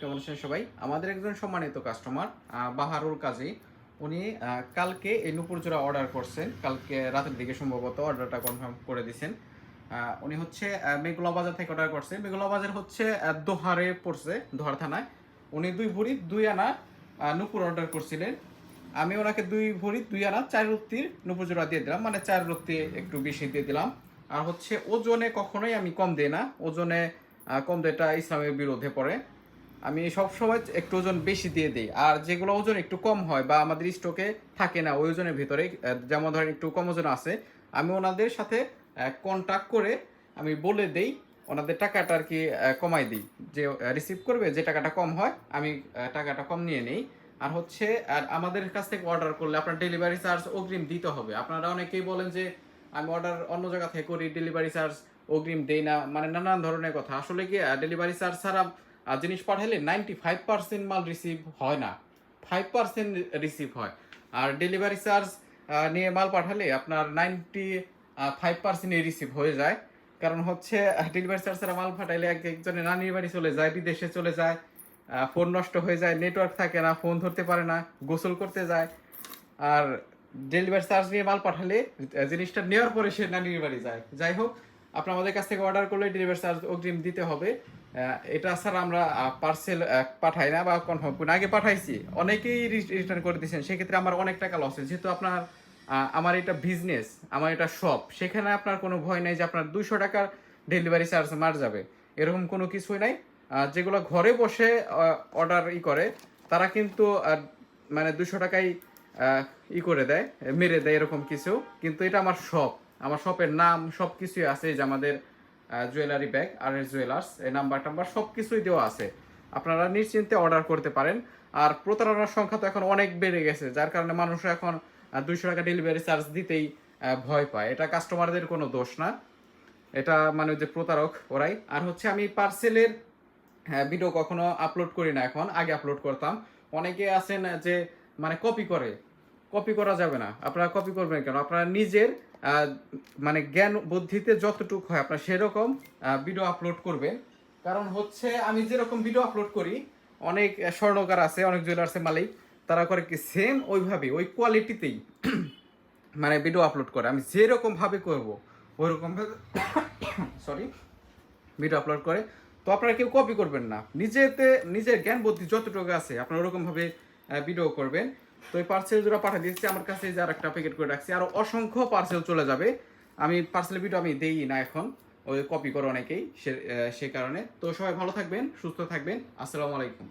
কেমন আছেন সবাই? আমাদের একজন সম্মানিত কাস্টমার বাহারুল কাজী। উনি কালকে এই নুপুর জোড়া অর্ডার করছেন। কালকে রাতের দিকে সম্ভবত অর্ডারটা কনফার্ম করে দিয়েছেন উনি হচ্ছে মেঘলা বাজার থেকে অর্ডার করছে মেঘলা বাজার হচ্ছে দোহারে পড়ছে, দোহার থানায়। উনি দুই ভরি, দুই আনা নুপুর অর্ডার করছিলেন। আমি ওনাকে দুই ভরি, দুই আনা, চার রত্তির নুপুর জোড়া দিয়ে দিলাম। মানে চার রত্তি একটু বেশি দিয়ে দিলাম। আর হচ্ছে ওজনে কখনোই আমি কম দিই না। ওজনে কম দেটা ইসলামের বিরুদ্ধে পড়ে। আমি সব সময় একটু ওজন বেশি দিয়ে দিই। আর যেগুলো ওজন একটু কম হয় বা আমাদের স্টকে থাকে না, ওই ওজনের ভিতরে যেমন ধরেন একটু কম ওজন আছে, আমি ওনাদের সাথে কন্ট্যাক্ট করে আমি বলে দেই, ওনাদের টাকাটা আর কি কমাই দিই। যে রিসিভ করবে, যে টাকাটা কম হয়, আমি টাকাটা কম নিয়ে নেই। আর হচ্ছে, আর আমাদের কাছ থেকে অর্ডার করলে আপনার ডেলিভারি চার্জ অগ্রিম দিতে হবে। আপনারা অনেকেই বলেন যে, আমি অর্ডার অন্য জায়গা থেকে করি ডেলিভারি চার্জ অগ্রিম দেই না। মানে নানান ধরনের কথা। আসলে কি ডেলিভারি চার্জ ছাড়া জিনিস পাঠালে নাইনটি ফাইভ পার্সেন্ট মাল রিসিভ হয় না। ফাইভ পার্সেন্ট রিসিভ হয়। আর ডেলিভারি চার্জ নিয়ে মাল পাঠালে আপনার নাইনটি ফাইভ পার্সেন্ট রিসিভ হয়ে যায়। কারণ হচ্ছে ডেলিভারি চার্জ ছাড়া মাল পাঠাইলে এক একজনের নানির বাড়ি চলে যায়, বিদেশে চলে যায় ফোন নষ্ট হয়ে যায় নেটওয়ার্ক থাকে না, ফোন ধরতে পারে না, গোসল করতে যায়। আর ডেলিভারি চার্জ নিয়ে মাল পাঠালে জিনিসটা নেওয়ার পরে সে নানির বাড়ি যায়। যাই হোক আপনার আমাদের কাছ থেকে অর্ডার করলে ডেলিভারি চার্জ অগ্রিম দিতে হবে। এটা ছাড়া আমরা পার্সেল পাঠাই না বা কনফার্ম করি। আগে পাঠাইছি। অনেকেই রিটার্ন করে দিয়েছেন। সেক্ষেত্রে আমার অনেক টাকা লস হয়েছে। যেহেতু আপনার আমার এটা বিজনেস আমার এটা শপ সেখানে আপনার কোনো ভয় নেই যে আপনার দুশো টাকার ডেলিভারি চার্জ মার যাবে। এরকম কোনো কিছুই নাই। যেগুলো ঘরে বসে অর্ডার ই করে, তারা কিন্তু মানে দুশো টাকাই ই করে দেয়, মেরে দেয় এরকম কিছু। কিন্তু এটা আমার শপ আমার শপের নাম সব কিছুই আছে যে আমাদের jewellery bag R S jewellers এই নাম্বার টাম্বার সব কিছুই দেওয়া আছে। আপনারা নিশ্চিন্তে অর্ডার করতে পারেন। আর প্রতারণার সংখ্যা তো এখন অনেক বেড়ে গেছে, যার কারণে মানুষ এখন দুইশো টাকা ডেলিভারি চার্জ দিতেই ভয় পায়। এটা কাস্টমারদের কোনো দোষ না। এটা মানে যে প্রতারক ওরাই। আর হচ্ছে আমি পার্সেলের হ্যাঁ ভিডিও কখনো আপলোড করি না এখন, আগে আপলোড করতাম। অনেকে আছেন যে মানে কপি করে কপি করা যাবে না। আপনারা কপি করবেন কেন? আপনারা নিজের মানে জ্ঞান বুদ্ধিতে যতটুকু হয় আপনারা সেরকম ভিডিও আপলোড করবেন। কারণ হচ্ছে আমি যেরকম ভিডিও আপলোড করি, অনেক স্বর্ণকার আছে, অনেক জুয়েলার্সের মালিক, তারা করে কি সেম ওইভাবে ওই কোয়ালিটিতেই মানে ভিডিও আপলোড করে। আমি যেরকম ভাবে করব ওইরকম ভাবে সরি ভিডিও আপলোড করে। তো আপনারা কেউ কপি করবেন না। নিজেতে, নিজের জ্ঞান বুদ্ধি যতটুকু আছে, আপনারা ওরকমভাবে ভিডিও করবেন। তো এই পার্সেল যারা পাঠিয়ে দিচ্ছি আমার কাছে যে আর একটা প্যাকেট করে রাখছি। আর অসংখ্য পার্সেল চলে যাবে। আমি পার্সেল ভিডিও আমি দেই না এখন, ওই কপি করে অনেকেই সে কারণে। তো সবাই ভালো থাকবেন, সুস্থ থাকবেন। আসসালামু আলাইকুম।